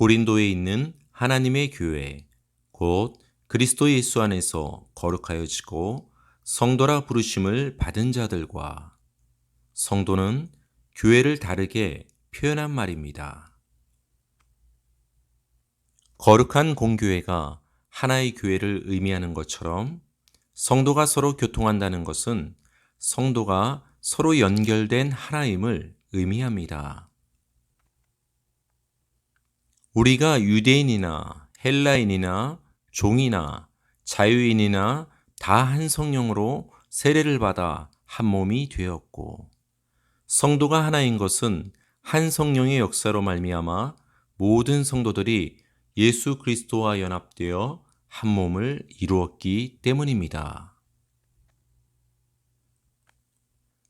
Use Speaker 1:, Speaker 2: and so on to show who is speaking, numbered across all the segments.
Speaker 1: 고린도에 있는 하나님의 교회, 곧 그리스도 예수 안에서 거룩하여지고 성도라 부르심을 받은 자들과 성도는 교회를 다르게 표현한 말입니다. 거룩한 공교회가 하나의 교회를 의미하는 것처럼 성도가 서로 교통한다는 것은 성도가 서로 연결된 하나임을 의미합니다. 우리가 유대인이나 헬라인이나 종이나 자유인이나 다 한 성령으로 세례를 받아 한 몸이 되었고 성도가 하나인 것은 한 성령의 역사로 말미암아 모든 성도들이 예수 그리스도와 연합되어 한 몸을 이루었기 때문입니다.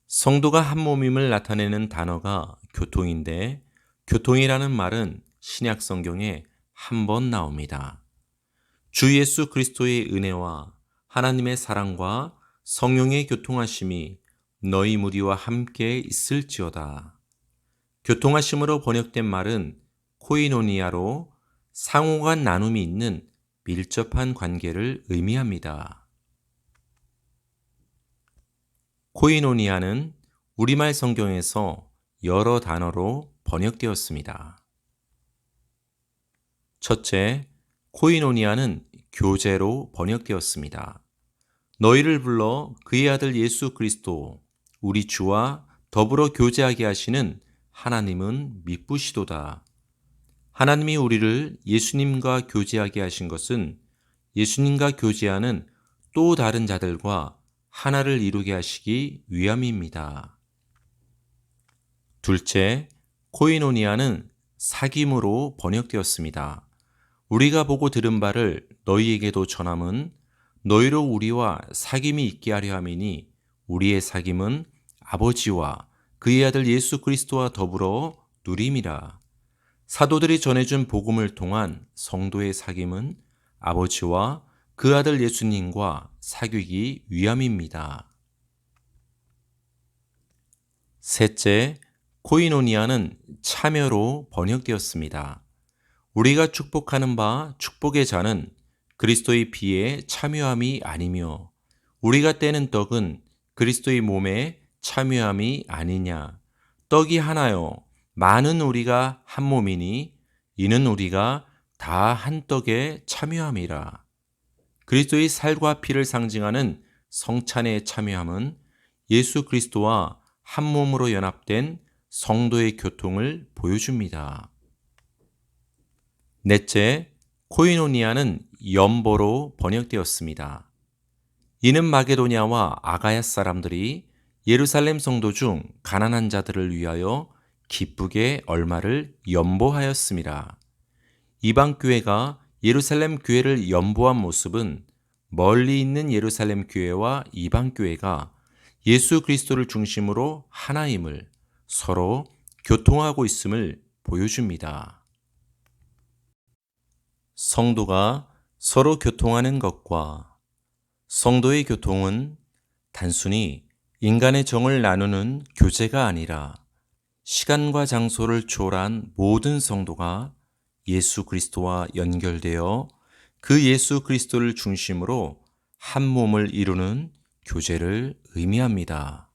Speaker 1: 성도가 한 몸임을 나타내는 단어가 교통인데 교통이라는 말은 신약 성경에 한 번 나옵니다. 주 예수 그리스도의 은혜와 하나님의 사랑과 성령의 교통하심이 너희 무리와 함께 있을지어다. 교통하심으로 번역된 말은 코이노니아로 상호간 나눔이 있는 밀접한 관계를 의미합니다. 코이노니아는 우리말 성경에서 여러 단어로 번역되었습니다. 첫째, 코이노니아는 교제로 번역되었습니다. 너희를 불러 그의 아들 예수 그리스도, 우리 주와 더불어 교제하게 하시는 하나님은 미쁘시도다. 하나님이 우리를 예수님과 교제하게 하신 것은 예수님과 교제하는 또 다른 자들과 하나를 이루게 하시기 위함입니다. 둘째, 코이노니아는 사귐으로 번역되었습니다. 우리가 보고 들은 바를 너희에게도 전함은 너희로 우리와 사귐이 있게 하려 함이니 우리의 사귐은 아버지와 그의 아들 예수 그리스도와 더불어 누림이라. 사도들이 전해준 복음을 통한 성도의 사귐은 아버지와 그 아들 예수님과 사귀기 위함입니다. 셋째, 코이노니아는 참여로 번역되었습니다. 우리가 축복하는 바 축복의 자는 그리스도의 피에 참여함이 아니며 우리가 떼는 떡은 그리스도의 몸에 참여함이 아니냐. 떡이 하나요. 많은 우리가 한 몸이니 이는 우리가 다 한 떡에 참여함이라. 그리스도의 살과 피를 상징하는 성찬에 참여함은 예수 그리스도와 한 몸으로 연합된 성도의 교통을 보여줍니다. 넷째, 코이노니아는 연보로 번역되었습니다. 이는 마게도냐와 아가야 사람들이 예루살렘 성도 중 가난한 자들을 위하여 기쁘게 얼마를 연보하였습니다. 이방 교회가 예루살렘 교회를 연보한 모습은 멀리 있는 예루살렘 교회와 이방 교회가 예수 그리스도를 중심으로 하나임을 서로 교통하고 있음을 보여줍니다. 성도가 서로 교통하는 것과 성도의 교통은 단순히 인간의 정을 나누는 교제가 아니라 시간과 장소를 초월한 모든 성도가 예수 그리스도와 연결되어 그 예수 그리스도를 중심으로 한 몸을 이루는 교제를 의미합니다.